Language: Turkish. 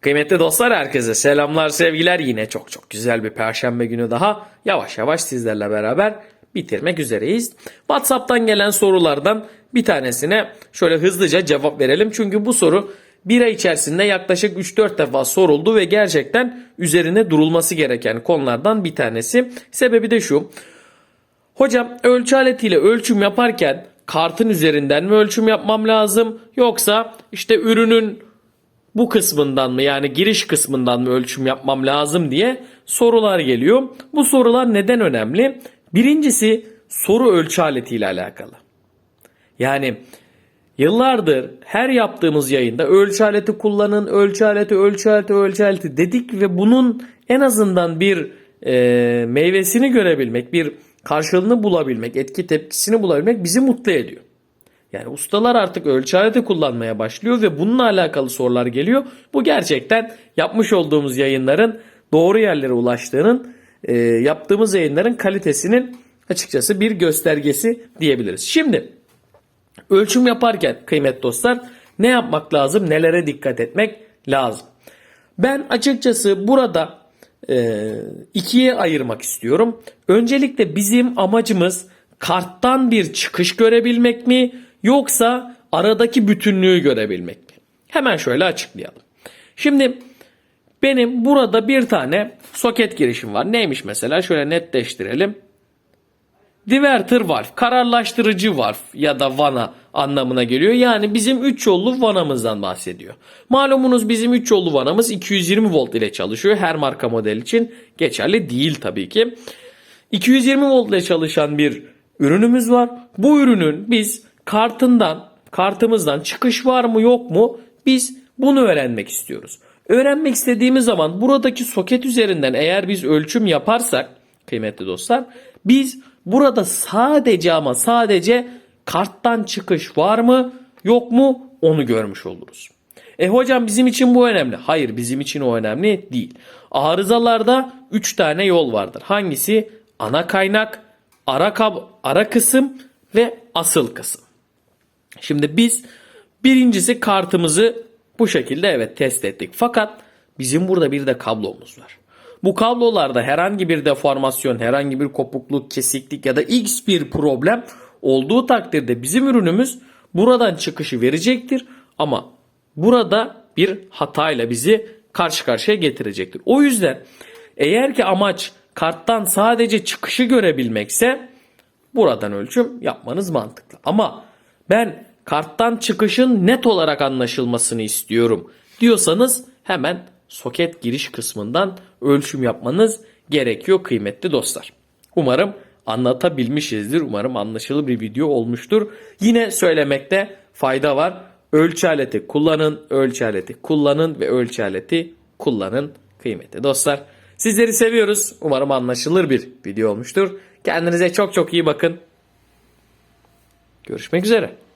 Kıymetli dostlar herkese selamlar sevgiler yine çok çok güzel bir perşembe günü daha yavaş yavaş sizlerle beraber bitirmek üzereyiz. Whatsapp'tan gelen sorulardan bir tanesine şöyle hızlıca cevap verelim. Çünkü bu soru bir ay içerisinde yaklaşık 3-4 defa soruldu ve gerçekten üzerine durulması gereken konulardan bir tanesi. Sebebi de şu. Hocam ölçü aletiyle ölçüm yaparken kartın üzerinden mi ölçüm yapmam lazım yoksa işte ürünün bu kısmından mı yani giriş kısmından mı ölçüm yapmam lazım diye sorular geliyor. Bu sorular neden önemli? Birincisi soru ölçü aletiyle alakalı. Yani yıllardır her yaptığımız yayında ölçü aleti kullanın, ölçü aleti, ölçü aleti, ölçü aleti dedik ve bunun en azından bir e, meyvesini görebilmek, bir karşılığını bulabilmek, etki tepkisini bulabilmek bizi mutlu ediyor. Yani ustalar artık ölçü aleti kullanmaya başlıyor ve bununla alakalı sorular geliyor. Bu gerçekten yapmış olduğumuz yayınların doğru yerlere ulaştığının, e, yaptığımız yayınların kalitesinin açıkçası bir göstergesi diyebiliriz. Şimdi ölçüm yaparken kıymetli dostlar ne yapmak lazım, nelere dikkat etmek lazım? Ben açıkçası burada e, ikiye ayırmak istiyorum. Öncelikle bizim amacımız karttan bir çıkış görebilmek mi yoksa aradaki bütünlüğü görebilmek mi? Hemen şöyle açıklayalım. Şimdi benim burada bir tane soket girişim var. Neymiş mesela? Şöyle netleştirelim. Diverter valve, kararlaştırıcı valve ya da vana anlamına geliyor. Yani bizim 3 yollu vanamızdan bahsediyor. Malumunuz bizim 3 yollu vanamız 220 volt ile çalışıyor. Her marka model için geçerli değil tabii ki. 220 volt ile çalışan bir ürünümüz var. Bu ürünün biz kartından, kartımızdan çıkış var mı yok mu biz bunu öğrenmek istiyoruz. Öğrenmek istediğimiz zaman buradaki soket üzerinden eğer biz ölçüm yaparsak kıymetli dostlar biz burada sadece ama sadece karttan çıkış var mı yok mu onu görmüş oluruz. E hocam bizim için bu önemli. Hayır bizim için o önemli değil. Arızalarda 3 tane yol vardır. Hangisi? Ana kaynak, ara, kab ara kısım ve asıl kısım. Şimdi biz birincisi kartımızı bu şekilde evet test ettik. Fakat bizim burada bir de kablomuz var. Bu kablolarda herhangi bir deformasyon, herhangi bir kopukluk, kesiklik ya da x bir problem olduğu takdirde bizim ürünümüz buradan çıkışı verecektir. Ama burada bir hatayla bizi karşı karşıya getirecektir. O yüzden eğer ki amaç karttan sadece çıkışı görebilmekse buradan ölçüm yapmanız mantıklı. Ama ben karttan çıkışın net olarak anlaşılmasını istiyorum diyorsanız hemen soket giriş kısmından ölçüm yapmanız gerekiyor kıymetli dostlar. Umarım anlatabilmişizdir. Umarım anlaşılır bir video olmuştur. Yine söylemekte fayda var. Ölçü aleti kullanın, ölçü aleti kullanın ve ölçü aleti kullanın kıymetli dostlar. Sizleri seviyoruz. Umarım anlaşılır bir video olmuştur. Kendinize çok çok iyi bakın. Görüşmek üzere.